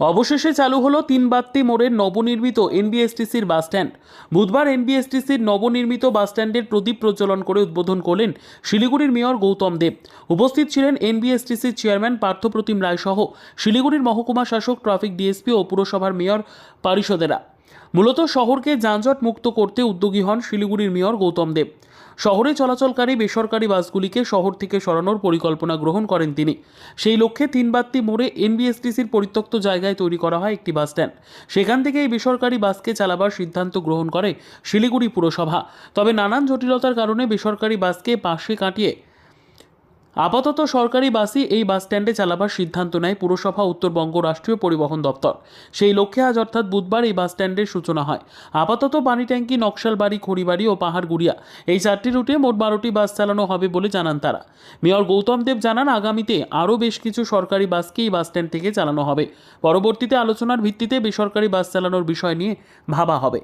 অবশেষে চালু হলো তিন বাত্তি মোড়ের নবনির্মিত এনবিএসটিসির বাস স্ট্যান্ড। বুধবার এনবিএসটিসির নবনির্মিত বাস স্ট্যান্ডের প্রদীপ প্রজ্বলন করে উদ্বোধন করলেন শিলিগুড়ির মেয়র গৌতম দেব। উপস্থিত ছিলেন এনবিএসটিসির চেয়ারম্যান পার্থপ্রতিম রায় সহ শিলিগুড়ির মহকুমা শাসক, ট্রাফিক ডিএসপি ও পুরসভার মেয়র পরিষদেরা। মূলত শহরকে যানজট মুক্ত করতে উদ্যোগী হন শিলিগুড়ির মেয়র গৌতম দেব। শহরে চলাচলকারী বেসরকারি বাসগুলিকে শহর থেকে সরানোর পরিকল্পনা গ্রহণ করেন তিনি। সেই লক্ষ্যে তিনবাত্তি মোড়ে এনবিএসটিসির পরিত্যক্ত জায়গায় তৈরি করা হয় একটি বাস স্ট্যান্ড সেখান থেকে এই বেসরকারি বাসকে চালাবার সিদ্ধান্ত গ্রহণ করে শিলিগুড়ি পুরসভা। তবে নানান জটিলতার কারণে বেসরকারি বাসকে পাশে কাটিয়ে আপাতত সরকারি বাসই এই বাস স্ট্যান্ডে চালাবার সিদ্ধান্ত নেয় পুরসভা উত্তরবঙ্গ রাষ্ট্রীয় পরিবহন দপ্তর। সেই লক্ষ্যে আজ অর্থাৎ বুধবার এই বাস স্ট্যান্ডের সূচনা হয়। আপাতত পানিট্যাঙ্কি নকশালবাড়ি, খড়িবাড়ি ও পাহাড়গুড়িয়া এই চারটি রুটে মোট বারোটি বাস চালানো হবে বলে জানান তারা। মেয়র গৌতম দেব জানান, আগামীতে আরও বেশ কিছু সরকারি বাসকে এই বাস স্ট্যান্ড থেকে চালানো হবে। পরবর্তীতে আলোচনার ভিত্তিতে বেসরকারি বাস চালানোর বিষয় নিয়ে ভাবা হবে।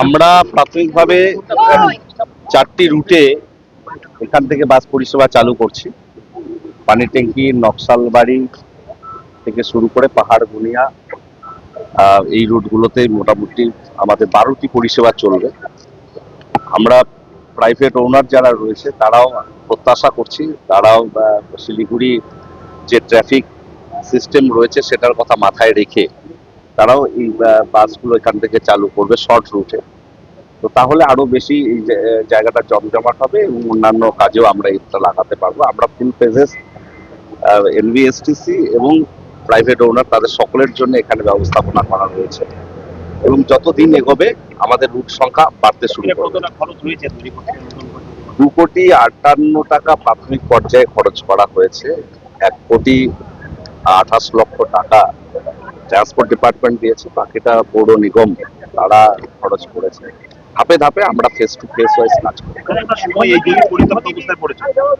আমরা প্রাথমিকভাবে চারটি রুটে এখান থেকে বাস পরিষেবা চালু করছি। পানি ট্যাঙ্কি, নকশালবাড়ি থেকে শুরু করে পাহাড় গুনিয়া এই রুটগুলোতে মোটামুটি আমাদের বারোটি পরিষেবা চলবে। আমরা প্রাইভেট ওনার যারা রয়েছে, তারাও প্রত্যাশা করছি, তারাও শিলিগুড়ি যে ট্রাফিক সিস্টেম রয়েছে, সেটার কথা মাথায় রেখে তারাও এই বাসগুলো এখান থেকে চালু করবে শর্ট রুটে তো তাহলে আরও বেশি এই জায়গাটা জমজমাট হবে এবং অন্যান্য কাজেও আমরা এটা লাগাতে পারব। আমরা ফুল পেজেস এনবিএসটিসি এবং প্রাইভেট ওনার তাদের সকলের জন্য এখানে ব্যবস্থাপনা করা রয়েছে। এবং যতদিন এগোবে আমাদের রুট সংখ্যা বাড়তে শুরু করবে? দু কোটি আটান্ন টাকা প্রাথমিক পর্যায়ে খরচ করা হয়েছে। এক কোটি আঠাশ লক্ষ টাকা ট্রান্সপোর্ট ডিপার্টমেন্ট দিয়েছে বাকিটা পৌর নিগম তারা খরচ করেছে। ধাপে ধাপে আমরা ফেস টু ফেস ওয়াইজ কাজ করি। এখানে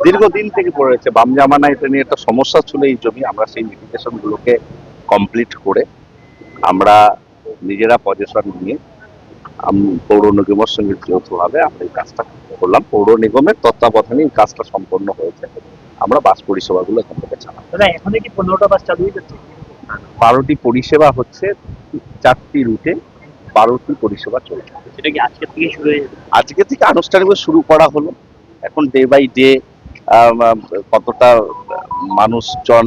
দীর্ঘদিন থেকে পড়েছে বাম জামানা এটা নিয়ে একটা সমস্যা ছিল এই জমি আমরা সেই লিটিগেশন গুলোকে কমপ্লিট করে আমরা নিজেরা পজিশন নিয়ে পৌর নিগমের সঙ্গে যৌথভাবে আমরা এই কাজটা করলাম। পৌর নিগমের তত্ত্বাবধানে এই কাজটা সম্পন্ন হয়েছে। আমরা বাস পরিষেবাগুলো এখান থেকে চালাম দাদা এখনই কি পনেরোটা বাস চালু হয়ে যাচ্ছে? বারোটি পরিষেবা হচ্ছে চারটি রুটে বারোটি পরিষেবা চলছে। সেটা কি আজকে থেকে শুরু হয়ে আজকে থেকে আনুষ্ঠানিকভাবে শুরু করা হলো। এখন ডে বাই ডে কতটা মানুষজন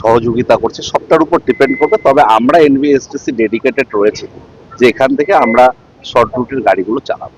সহযোগিতা করছে সবটার উপর ডিপেন্ড করবে। তবে আমরা এনবিএসটিসি ডেডিকেটেড রয়েছে যে এখান থেকে আমরা শর্ট রুটের গাড়িগুলো চালাবো।